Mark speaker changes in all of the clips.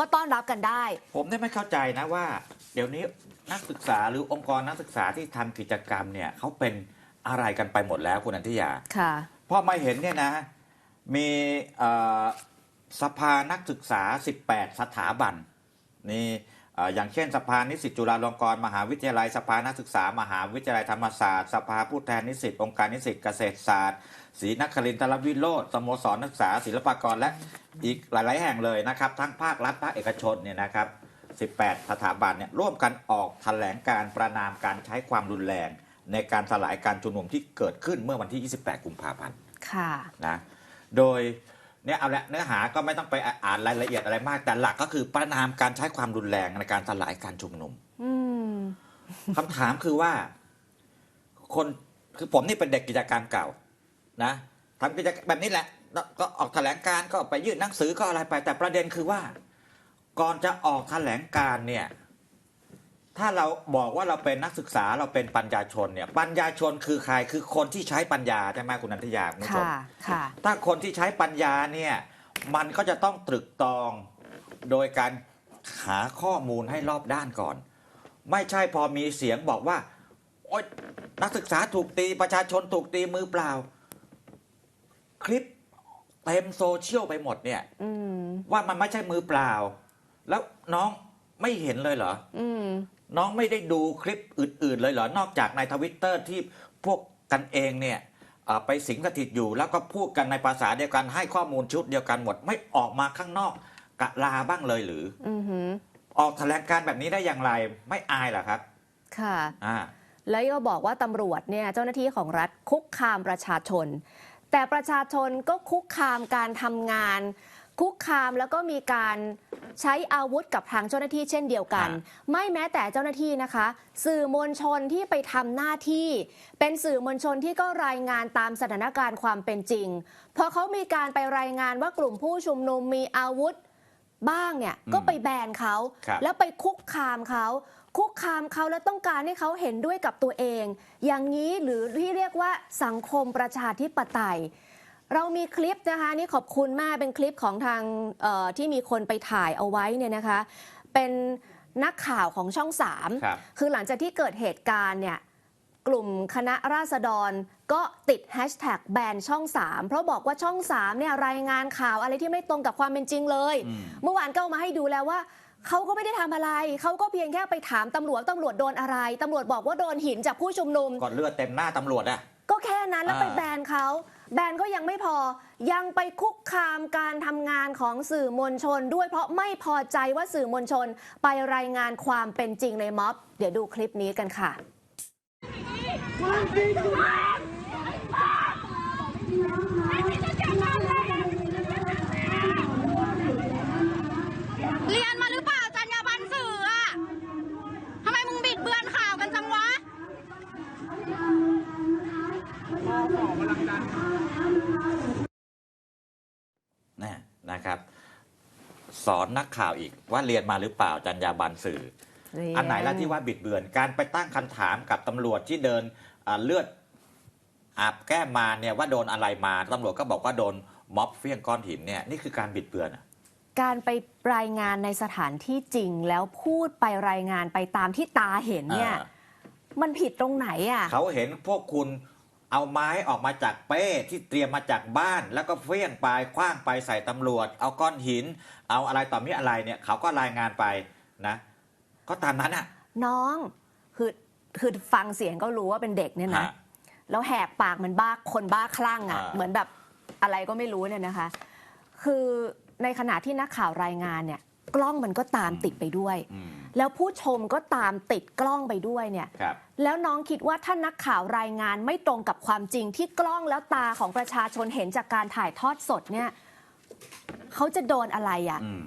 Speaker 1: ก็ต้อนรับกันได้
Speaker 2: ผมได้ไม่เข้าใจนะว่า เดี๋ยวนี้นักศึกษาหรือองค์กรนักศึกษาที่ทำกิจกรรมเนี่ยเขาเป็นอะไรกันไปหมดแล้วคุณอันทิยา
Speaker 1: ค่ะ
Speaker 2: พอมาเห็นเนี่ยนะ มีเอ่อสภานักศึกษา 18 สถาบันนี่เอ่ออย่างเช่นสภานิสิตจุฬาลงกรณ์มหาวิทยาลัยสภานักศึกษามหาวิทยาลัยธรรมศาสตร์สภาผู้แทนนิสิตองค์การนิสิตเกษตรศาสตร์ศรีนครินทรวิโรธสโมสรนักศึกษาศิลปากรและอีกหลาย ๆ แห่งเลยนะครับ ทั้งภาครัฐภาคเอกชนเนี่ยนะครับ 18 สถาบันเนี่ยร่วมกันออกแถลงการประนามการใช้ความรุนแรง ในการสลายการชุมนุมที่เกิดขึ้นเมื่อวันที่ 28 กุมภาพันธ์
Speaker 1: ค่ะ
Speaker 2: นะโดย เนี่ยเอาละเนื้อหาก็ไม่ต้องไปอ่านรายละเอียดอะไรมาก แต่หลักก็คือประนามการใช้ความรุนแรงในการสลายการชุมนุม
Speaker 1: อืม
Speaker 2: คำถามคือว่า คนคือผมนี่เป็นเด็กกิจการเก่า นะทำกิจกรรมแบบนี้แหละแล้วก็ออกแถลงการก็ไปยื่นหนังสือก็อะไรไป แต่ประเด็นคือว่า ก่อนจะออกแถลงการเนี่ย ถ้าเราบอกว่าเราเป็นนักศึกษาเราเป็นปัญญาชนเนี่ย ปัญญาชนคือใครคือคนที่ใช้ปัญญาใช่ไหมคุณนันทยาคุณผู้ชม
Speaker 1: ค่ะค่ะ
Speaker 2: ถ้าคนที่ใช้ปัญญาเนี่ยมันก็จะต้องตรึกตรอง โดยการหาข้อมูลให้รอบด้านก่อน ไม่ใช่พอมีเสียงบอกว่าโอ๊ยนักศึกษาถูกตีประชาชนถูกตีมือเปล่า คลิปเต็มโซเชียลไปหมดเนี่ย
Speaker 1: อืม
Speaker 2: ว่ามันไม่ใช่มือเปล่า แล้วน้องไม่เห็นเลยเหรอ
Speaker 1: อืม
Speaker 2: น้องไม่ได้ดูคลิปอื่น ๆ เลยเหรอนอกจากในทวิตเตอร์ที่พวกกันเองเนี่ยเอ่อไปสิงสถิตอยู่ แล้วก็พูดกันในภาษาเดียวกันให้ข้อมูลชุดเดียวกันหมด ไม่ออกมาข้างนอกกะลาบ้างเลยหรือ
Speaker 1: อือหือ
Speaker 2: ออกแถลงการแบบนี้ได้อย่างไรไม่อายเหรอครับ
Speaker 1: ค่ะ
Speaker 2: อ่า
Speaker 1: แล้วก็บอกว่าตำรวจเนี่ยเจ้าหน้าที่ของรัฐคุกคามประชาชน แต่ประชาชนก็คุกคามการทำงาน คุกคามแล้วก็มีการ ใช้อาวุธกับทางเจ้าหน้าที่เช่นเดียวกัน
Speaker 2: ฮะ
Speaker 1: ไม่แม้แต่เจ้าหน้าที่นะคะ สื่อมวลชนที่ไปทำหน้าที่ เป็นสื่อมวลชนที่ก็รายงานตามสถานการณ์ความเป็นจริงพอเขามีการไปรายงานว่ากลุ่มผู้ชุมนุมมีอาวุธบ้างเนี่ยก็ไปแบนเขา
Speaker 2: ครับ
Speaker 1: แล้วไปคุกคามเขาคุกคามเขาแล้วต้องการให้เขาเห็นด้วยกับตัวเอง อย่างนี้หรือที่เรียกว่าสังคมประชาธิปไตย เรามีคลิปนะคะนี่ขอบคุณมากเป็นคลิปของทางเอ่อที่มีคนไปถ่ายเอาไว้เนี่ยนะคะ เป็นนักข่าวของช่องสาม
Speaker 2: ครับ
Speaker 1: คือหลังจากที่เกิดเหตุการณ์เนี่ยกลุ่มคณะราษฎรก็ติดแฮชแท็กแบนช่อง 3 เพราะบอกว่าช่อง3เนี่ยรายงานข่าวอะไรที่ไม่ตรงกับความเป็นจริงเลย
Speaker 2: อืม
Speaker 1: เมื่อวานก็เอามาให้ดูแล้วว่าเขาก็ไม่ได้ทำอะไร เขาก็เพียงแค่ไปถามตำรวจตำรวจโดนอะไรตำรวจบอกว่าโดนหินจากผู้ชุมนุม
Speaker 2: ก่อนเลือดเต็มหน้าตำรวจอะ
Speaker 1: ก็แค่นั้นแล้ว
Speaker 2: อ่า
Speaker 1: ไปแบนเขา แบนก็ยังไม่พอยังไปคุกคามการทำงานของสื่อมวลชน ด้วยเพราะไม่พอใจว่าสื่อมวลชน ไปรายงานความเป็นจริงในม็อบ เดี๋ยวดูคลิปนี้กันค่ะ
Speaker 3: เรียนมาหรือเปล่าจรรยาบรรณสื่ออะทำไมมึงบิดเบือนข่าวกันจังวะ
Speaker 2: นะนะครับ สอนนักข่าวอีกว่าเรียนมาหรือเปล่าจรรยาบรรณสื่อ อันไหนล่ะที่ว่าบิดเบือน การไปตั้งคำถามกับตำรวจที่เดินอ่าเลือดอาบแก้มมาเนี่ยว่าโดนอะไรมาตำรวจก็บอกว่าโดนม็อบเฟี้ยงก้อนหินเนี่ยนี่คือการบิดเบือนอะ
Speaker 1: การไปรายงานในสถานที่จริงแล้วพูดไปรายงานไปตามที่ตาเห็นเนี่ย
Speaker 2: อ่า
Speaker 1: มันผิดตรงไหนอะ
Speaker 2: เขาเห็นพวกคุณ เอาไม้ออกมาจากเป้ที่เตรียมมาจากบ้าน แล้วก็เฟี้ยงไปคว้างไปใส่ตำรวจ เอาก้อนหิน เอาอะไรต่อมีอะไรเนี่ย เขาก็รายงานไปนะ ก็ตามนั้นอะ
Speaker 1: น้องคือคือฟังเสียงก็รู้ว่าเป็นเด็กเนี่ยนะ
Speaker 2: ฮะ
Speaker 1: แล้วแหกปากเหมือนบ้าคนบ้าคลั่งอะ
Speaker 2: อ่า
Speaker 1: เหมือนแบบอะไรก็ไม่รู้เนี่ยนะคะ คือในขณะที่นักข่าวรายงานเนี่ย กล้องมันก็ตามติดไปด้วย
Speaker 2: อืม
Speaker 1: แล้วผู้ชมก็ตามติดกล้องไปด้วยเนี่ย
Speaker 2: ครับ
Speaker 1: แล้วน้องคิดว่าถ้านักข่าวรายงานไม่ตรงกับความจริงที่กล้องแล้วตาของประชาชนเห็นจากการถ่ายทอดสดเนี่ยเขาจะโดนอะไรอะ
Speaker 2: อืม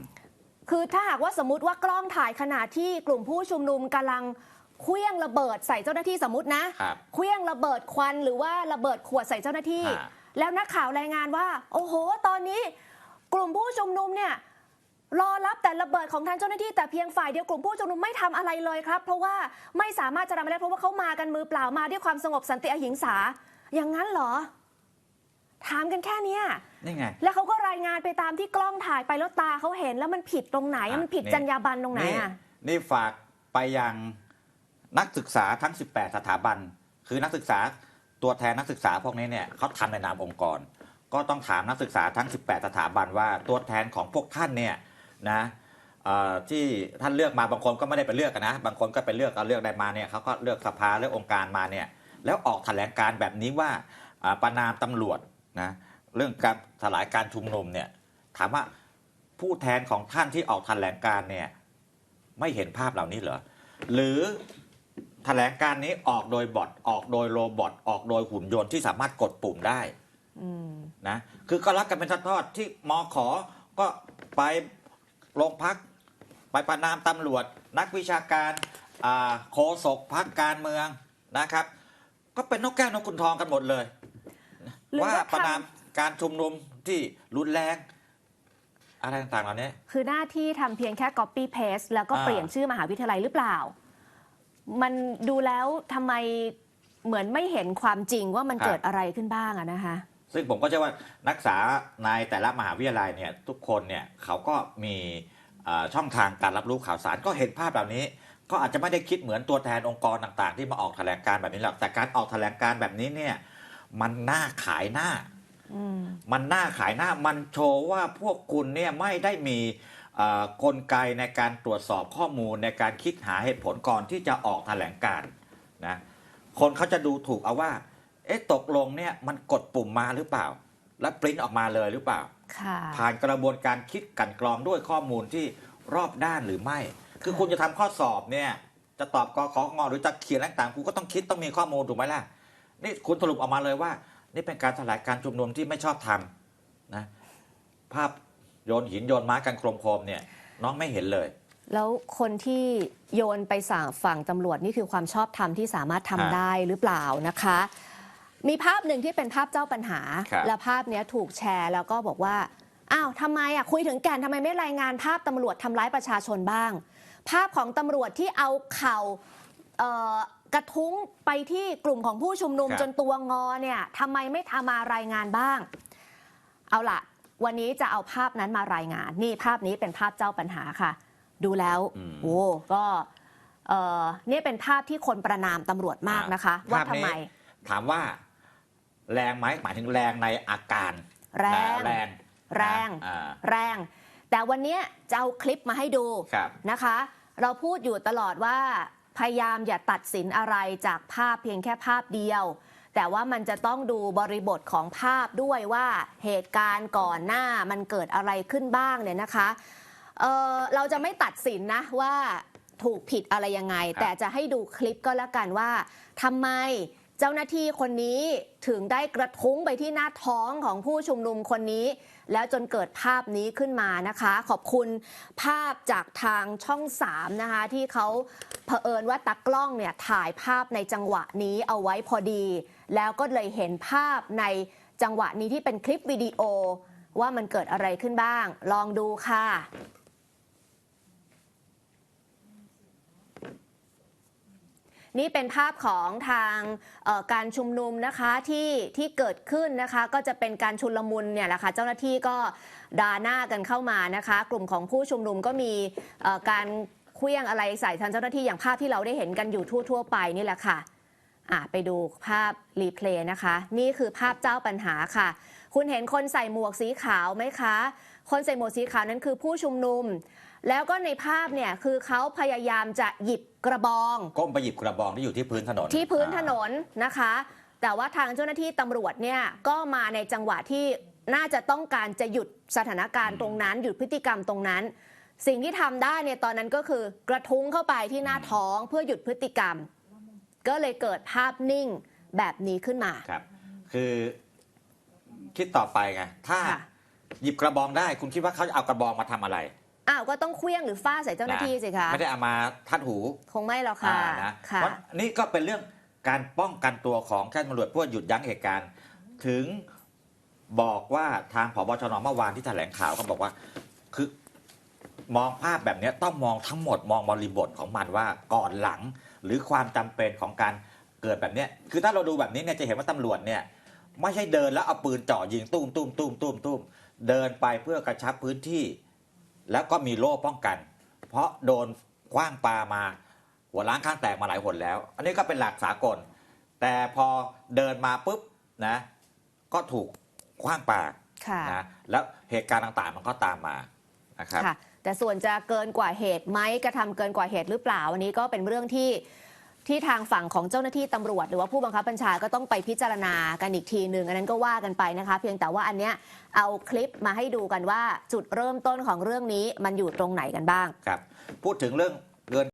Speaker 1: คือถ้าหากว่าสมมติว่ากล้องถ่ายขณะที่กลุ่มผู้ชุมนุมกำลังเคลี้ยงระเบิดใส่เจ้าหน้าที่สมมตินะครับเคลี้ยงระเบิดควันหรือว่าระเบิดขวดใส่เจ้าหน้าที่
Speaker 2: ฮะ
Speaker 1: แล้วนักข่าวรายงานว่า โอ้โห ตอนนี้ กลุ่มผู้ชุมนุมเนี่ย รอรับแต่ระเบิดของทางเจ้าหน้าที่แต่เพียงฝ่ายเดียวกลุ่มผู้ชุมนุมไม่ทำอะไรเลยครับ เพราะว่าไม่สามารถจะทำอะไรได้เพราะว่าเขามากันมือเปล่ามาด้วยความสงบสันติอหิงสา อย่างนั้นเหรอ ถามกันแค่เนี้ย
Speaker 2: นี่ไง
Speaker 1: แล้วเขาก็รายายงานไปตามที่กล้องถ่ายไปแล้วตาเขาเห็นแล้วมันผิดตรงไหน
Speaker 2: อะ
Speaker 1: มันผิด
Speaker 2: นี่
Speaker 1: จรรยาบรรณตรงไหนอะ
Speaker 2: นี่ฝากไปยังนักศึกษาทั้ง 18 สถาบัน คือนักศึกษาตัวแทนนักศึกษาพวกนี้เนี่ยเขาทำในนามองค์กร ก็ต้องถามนักศึกษาทั้ง 18 สถาบันว่าตัวแทนของพวกท่านเนี่ย นะเอ่อที่ท่านเลือกมาบางคนก็ไม่ได้ไปเลือกอะนะ บางคนก็ไปเลือกเอาเลือกได้มาเนี่ยเขาก็เลือกสภาเลือกองค์การมาเนี่ยแล้วออกแถลงการแบบนี้ว่าอ่าประนามตำรวจนะเรื่องการสลายการชุมนุมเนี่ยถามว่าผู้แทนของท่านที่ออกแถลงการเนี่ยไม่เห็นภาพเหล่านี้เหรอหรือแถลงการนี้ออกโดยบอทออกโดยโรบอทออกโดยหุ่นยนต์ที่สามารถกดปุ่มได้
Speaker 1: อืม
Speaker 2: นะคือก็รับกันเป็นทอดๆที่มอขอก็ไป โรงพักไปประนามตำรวจ นักวิชาการอ่าโฆษกพักการเมืองนะครับ ก็เป็นนกแก้วนกขุนทองกันหมดเลย
Speaker 1: หรือ
Speaker 2: ว่า
Speaker 1: ว่า
Speaker 2: ประนาม
Speaker 1: ทำ
Speaker 2: การชุมนุมที่รุนแรงอะไรต่างๆเหล่านี้
Speaker 1: คือหน้าที่ทำเพียงแค่ copy paste แล้วก็
Speaker 2: อ่า
Speaker 1: เปลี่ยนชื่อมหาวิทยาลัยหรือเปล่า มันดูแล้วทำไมเหมือนไม่เห็นความจริงว่ามันเกิดอะไรขึ้นบ้างอะนะคะ
Speaker 2: ซึ่งผมก็เชื่อว่านักศึกษาในแต่ละมหาวิทยาลัยเนี่ยทุกคนเนี่ยเขาก็มีเอ่อช่องทางการรับรู้ข่าวสารก็เห็นภาพเหล่านี้ก็อาจจะไม่ได้คิดเหมือนตัวแทนองค์กรต่างๆ ที่มาออกแถลงการแบบนี้หรอกแต่การออกแถลงการแบบนี้เนี่ยมันน่าขายหน้า
Speaker 1: อืม
Speaker 2: มันน่าขายหน้ามันโชว์ว่าพวกคุณเนี่ยไม่ได้มีเอ่อกลไกในการตรวจสอบข้อมูลในการคิดหาเหตุผลก่อนที่จะออกแถลงการนะคนเขาจะดูถูกเอาว่า เอ๊ะตกลงเนี่ยมันกดปุ่มมาหรือเปล่า แล้วปริ้นออกมาเลยหรือเปล่า
Speaker 1: ค่ะ
Speaker 2: ผ่านกระบวนการคิดกลันกรองด้วยข้อมูลที่รอบด้านหรือไม่ คือคุณจะทำข้อสอบเนี่ย จะตอบกขงหรือจะเขียนอะไรต่างๆคุณก็ต้องคิดต้องมีข้อมูลถูกไหมล่ะ นี่คุณสรุปออกมาเลยว่า นี่เป็นการสลายการชุมนุมที่ไม่ชอบทำนะ ภาพโยนหินโยนไม้กันโครมโครมๆเนี่ย น้องไม่เห็นเลย
Speaker 1: แล้วคนที่โยนไปสั่งฝั่งตำรวจนี่คือความชอบธรรมที่สามารถทำ
Speaker 2: ฮะ
Speaker 1: ได้หรือเปล่านะคะ มีภาพหนึ่งที่เป็นภาพเจ้าปัญหา
Speaker 2: ครับ
Speaker 1: และภาพเนี้ยถูกแชร์แล้วก็บอกว่าอ้าวทำไมอะคุยถึงแก่นทำไมไม่รายงานภาพตำรวจทำร้ายประชาชนบ้าง ภาพของตำรวจที่เอาเข่าเอ่อกระทุ้งไปที่กลุ่มของผู้ชุมนุม
Speaker 2: ครับ
Speaker 1: จนตัวงอเนี่ยทำไมไม่ทำมารายงานบ้าง เอาล่ะ วันนี้จะเอาภาพนั้นมารายงาน นี่ภาพนี้เป็นภาพเจ้าปัญหาค่ะ ดูแล้ว
Speaker 2: อืม
Speaker 1: โอ้ก็เออเนี่ยเป็นภาพที่คนประนามตำรวจมากนะคะ ว่า
Speaker 2: ภพ
Speaker 1: ทำ
Speaker 2: นี้
Speaker 1: ไม
Speaker 2: ถามว่า แรงไหมหมายถึงแรงในอาการ
Speaker 1: แรง
Speaker 2: นะแรง
Speaker 1: แรง
Speaker 2: อ่า
Speaker 1: แรง แต่วันเนี้ยจะเอาคลิปมาให้ดู
Speaker 2: ครับ
Speaker 1: นะคะ เราพูดอยู่ตลอดว่าพยายามอย่าตัดสินอะไรจากภาพเพียงแค่ภาพเดียว แต่ว่ามันจะต้องดูบริบทของภาพด้วยว่าเหตุการณ์ก่อนหน้ามันเกิดอะไรขึ้นบ้างเนี่ยนะคะเออเราจะไม่ตัดสินนะว่าถูกผิดอะไรยังไง
Speaker 2: ครับ
Speaker 1: แต่จะให้ดูคลิปก็แล้วกันว่าทำไมเจ้าหน้าที่คนนี้ถึงได้กระทุ้งไปที่หน้าท้องของผู้ชุมนุมคนนี้ แล้วจนเกิดภาพนี้ขึ้นมานะคะ ขอบคุณภาพจากทางช่อง3นะคะที่เขาเผอิญว่าตากล้องเนี่ยถ่ายภาพในจังหวะนี้เอาไว้พอดี แล้วก็เลยเห็นภาพในจังหวะนี้ที่เป็นคลิปวิดีโอว่ามันเกิดอะไรขึ้นบ้าง ลองดูค่ะ นี่เป็นภาพของทางการชุมนุมนะคะที่ที่เกิดขึ้นนะคะ ก็จะเป็นการชุลมุนเนี่ยแหละค่ะเจ้าหน้าที่ก็ดาหน้ากันเข้ามานะคะ กลุ่มของผู้ชุมนุมก็มีการเคลี้ยงอะไรใส่ทางเจ้าหน้าที่อย่างภาพที่เราได้เห็นกันอยู่ทั่ว ๆ ไปนี่แหละค่ะอะไปดูภาพรีเพลย์นะคะ นี่คือภาพเจ้าปัญหาค่ะ คุณเห็นคนใส่หมวกสีขาวไหมคะ คนใส่หมวกสีขาวนั้นคือผู้ชุมนุม แล้วก็ในภาพเนี่ยคือเขาพยายามจะหยิบกระบอง
Speaker 2: ก้มไปหยิบกระบองที่อยู่ที่พื้นถนน
Speaker 1: ที่พื้นถน
Speaker 2: อ่าน
Speaker 1: นะคะ แต่ว่าทางเจ้าหน้าที่ตำรวจเนี่ยก็มาในจังหวะที่น่าจะต้องการจะหยุดสถานการณ์ตรงนั้น หยุดพฤติกรรมตรงนั้น สิ่งที่ทำได้เนี่ยตอนนั้นก็คือกระทุ้งเข้าไปที่หน้าท้องเพื่อหยุดพฤติกรรม ก็เลยเกิดภาพนิ่งแบบนี้ขึ้นมา
Speaker 2: ครับ คือคิดต่อไปไงถ้า
Speaker 1: ค่ะ
Speaker 2: หยิบกระบองได้ คุณคิดว่าเขาจะเอากระบองมาทำอะไร
Speaker 1: อ้าวก็ต้องเคลี้ยงหรือฟาดใส่เจ้าหน้าที่สิคะ
Speaker 2: ไม่ได้เอามาทัดหู
Speaker 1: คงไม่หรอกค่ะ
Speaker 2: อ่านะ
Speaker 1: ค่ะ
Speaker 2: เพราะนี่ก็เป็นเรื่องการป้องกันตัวของเจ้าหน้าที่ตำรวจเพื่อหยุดยั้งเหตุการณ์ ถึงบอกว่าทางผบชนเมื่อวานที่แถลงข่าวก็บอกว่า คือมองภาพแบบนี้ต้องมองทั้งหมดมองบริบทของมันว่าก่อนหลัง หรือความจำเป็นของการเกิดแบบเนี้ยคือถ้าเราดูแบบนี้เนี่ยจะเห็นว่าตำรวจเนี่ย ไม่ใช่เดินแล้วเอาปืนจ่อยิงตุ้มตุ้มตุ้มตุ้มตุ้มเดินไปเพื่อกระชับพื้นที่ แล้วก็มีโล่ป้องกัน เพราะโดนคว้างปลามา หัวล้างข้างแตกมาหลายหนแล้ว อันนี้ก็เป็นหลักสากล แต่พอเดินมาปุ๊บนะก็ถูกคว้างปลา
Speaker 1: ค่ะ
Speaker 2: นะแล้วเหตุการณ์ต่างๆมันก็ตามมานะครับ
Speaker 1: ค่ะแต่ส่วนจะเกินกว่าเหตุไหมกระทำเกินกว่าเหตุหรือเปล่าอันนี้ก็เป็นเรื่องที่ ที่ทางฝั่งของเจ้าหน้าที่ตำรวจ หรือว่าผู้บังคับบัญชาก็ต้องไปพิจารณากันอีกทีหนึ่งอันนั้นก็ว่ากันไปนะคะ เพียงแต่ว่าอันเนี้ยเอาคลิปมาให้ดูกันว่าจุดเริ่มต้นของเรื่องนี้มันอยู่ตรงไหนกันบ้าง
Speaker 2: ครับ พูดถึงเรื่อง